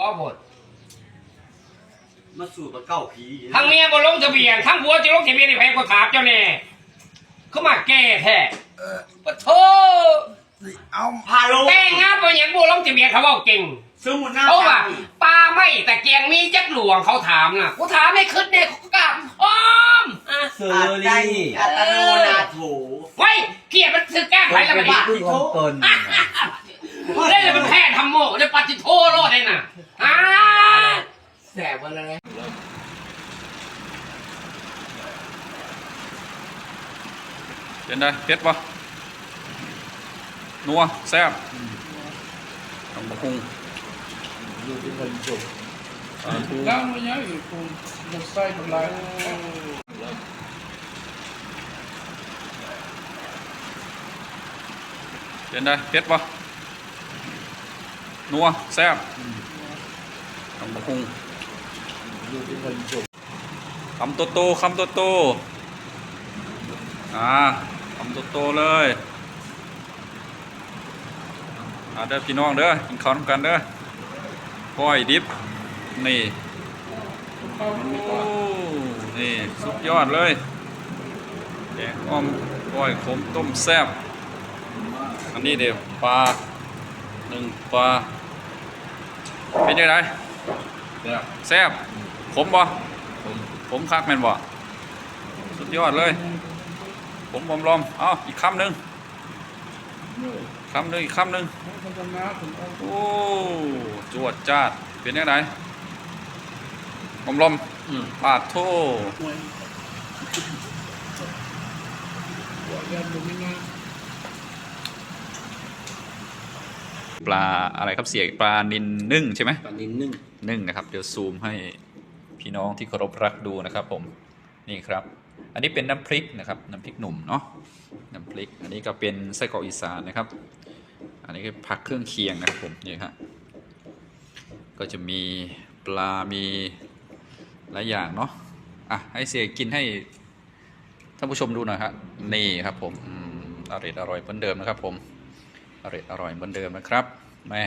ขอผลมาสู่กับเก้าผีทั้งเมียบ่ลงทะเบียนทั้งผัวจะลงทะเบียนในแพงกว่าถามเจ้าแน่เขามาแก้แท้ปะโทเอาพาลงแต่งงานบ่หยังบ่ลงทะเบียนเขาบอกเก่งสมุนหน้าเพราะว่าปลาไม่แต่เกียงมีจักหลวงเขาถามน่ะกูถามให้ขึ้นเนี่ยเขาก็กลับพร้อมอะเซอร์รี่อัตโนนาโถไว้เกียรติมันซื้อแก้ไขแล้วมันบ้า ที่ของตน เล่นแล้วมันแพ้ทำโม่ได้ปฏิโทษรอดเลยน่ะอ่าแสบมาเลยเป็นไงเผ็ดปะนัวแซ่บตำบักหุ่งอยู่ที่คนจุกสาธุ Não, amanhã eu com no site lá. เป็นไงเผ็ดปะ นัวแซ่บตำบักหุ่งดูที่คนจุกคำโตโตคำโตโตอ่าคำโตโตเลยอ่าเด้อพี่น้องเด้อกินข้าวน้ำกันเด้อก้อยดิบนี่โอ้นี่สุดยอดเลยแกงอ้อมก้อยขมต้มแซ่บอันนี้เดี๋ยวปลา หนึ่งปลาเป็นยังไงแซ่บขมบ่ขมคักแม่นบ่สุดยอดเลยขมบอมลอมเอ้าอีกคำหนึ่งคำหนึ่งอีกคำหนึ่ง Não nada, não. โอ้จวดจ้าดเป็นยังไงบอมลอมปาดโท Olhando ปลาอะไรครับเสียปลานินนึ่งใช่ไหมปลานินนึ่งนึ่งนะครับเดี๋ยวซูมให้พี่น้องที่เคารพรักดูนะครับ ผมนี่ครับ อันนี้เป็นน้ำพริกนะครับน้ำพริกหนุ่มเนาะน้ำพริก อันนี้ก็เป็นไส้กรอกอีสานนะครับ อันนี้ก็ผักเครื่องเคียงนะครับผมนี่ฮะก็จะมีปลา มีหลายอย่างเนาะอะให้เสียกินให้ท่านผู้ชมดูหน่อยครับนี่ครับผมอืมอร่อยอร่อยเหมือนเดิมนะครับผม อร่อยอร่อยเหมือนเดิมนะครับแม่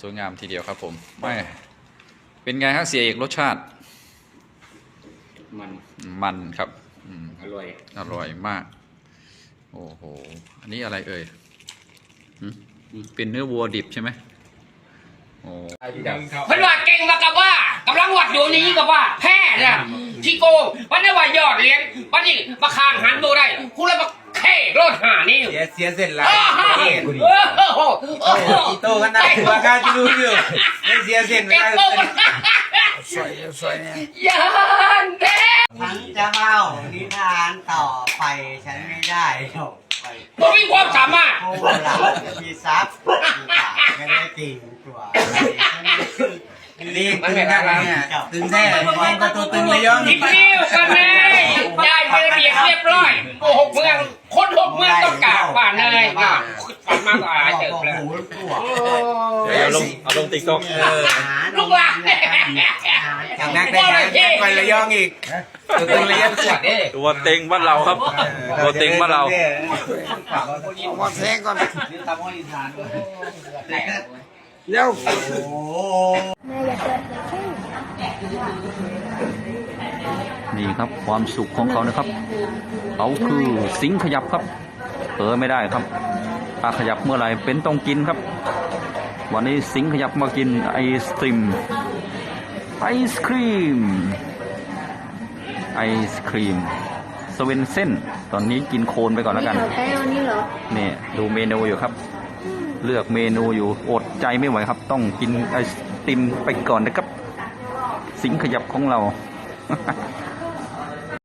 สวยงามทีเดียวครับผมแม่เป็นไงฮะเสียเอกรสชาติ มันมันครับอืมอร่อย อร่อยมาก โอ้โห อันนี้อะไรเอ่ยหึเป็นเนื้อวัวดิบใช่ไหมโอ้เพิ่นว่าเก่งมากกับว่ากำลังวัดอยู่นี้กับว่า แพ้เนี่ยที่โกงวันนี้ว่ายอดเหรียญวันนี้มาคางหันดูได้กูเลยมาเข่ รถหานี่เสียเสียเสร็จแล้วอ้าวเอ๊ะกูดิเออโอ้โหโอ้โหอีโต้กันนะว่าการจะดูอยู่ไม่เสียเสร็จเก่งแล้วโกงมันสวยสวยเนี่ยยานแท้ฉันจะเล่านิทานต่อไปฉันไม่ได้หรอกไปผมมีความสามารถโอ้หลังมีทรัพย์มีปากไม่ได้ติ่งกว่าฉันไม่คือรีบตึงกันเนี่ยตึงแท้ความกระตัวตึงเลยย้อนทิปนิ้วกันเลยได้เป็นระเบียบเรียบร้อยโอ้หกเมืองคน ฝันมากกว่าหายเจอบอกแล้วหูปวดเดี๋ยวลงเอาลงติ๊กต็อกเออลูกหลานอย่างนักได้ยังไประยองอีกตัวตึงเลยย้อนขวดเด้ตัวเต็งบ้านเราครับ ตัวเต็งบ้านเรามาแทงก่อนนี่ตามว่านิทานด้วยเร็วโอ้โหนี่ครับความสุขของเขานะครับ เขาคือสิงขยับครับเผลอไม่ได้ครับ ถ้าขยับเมื่อไหร่เป็นต้องกินครับ วันนี้สิงขยับมากินไอศครีมไอศครีมไอศครีมสเวนเซ่นตอนนี้กินโคนไปก่อนแล้วกันแถวแท้วันนี้เหรอนี่ดูเมนูอยู่ครับ เลือกเมนูอยู่อดใจไม่ไหวครับ ต้องกินไอศติมไปก่อนนะครับ สิงขยับของเรา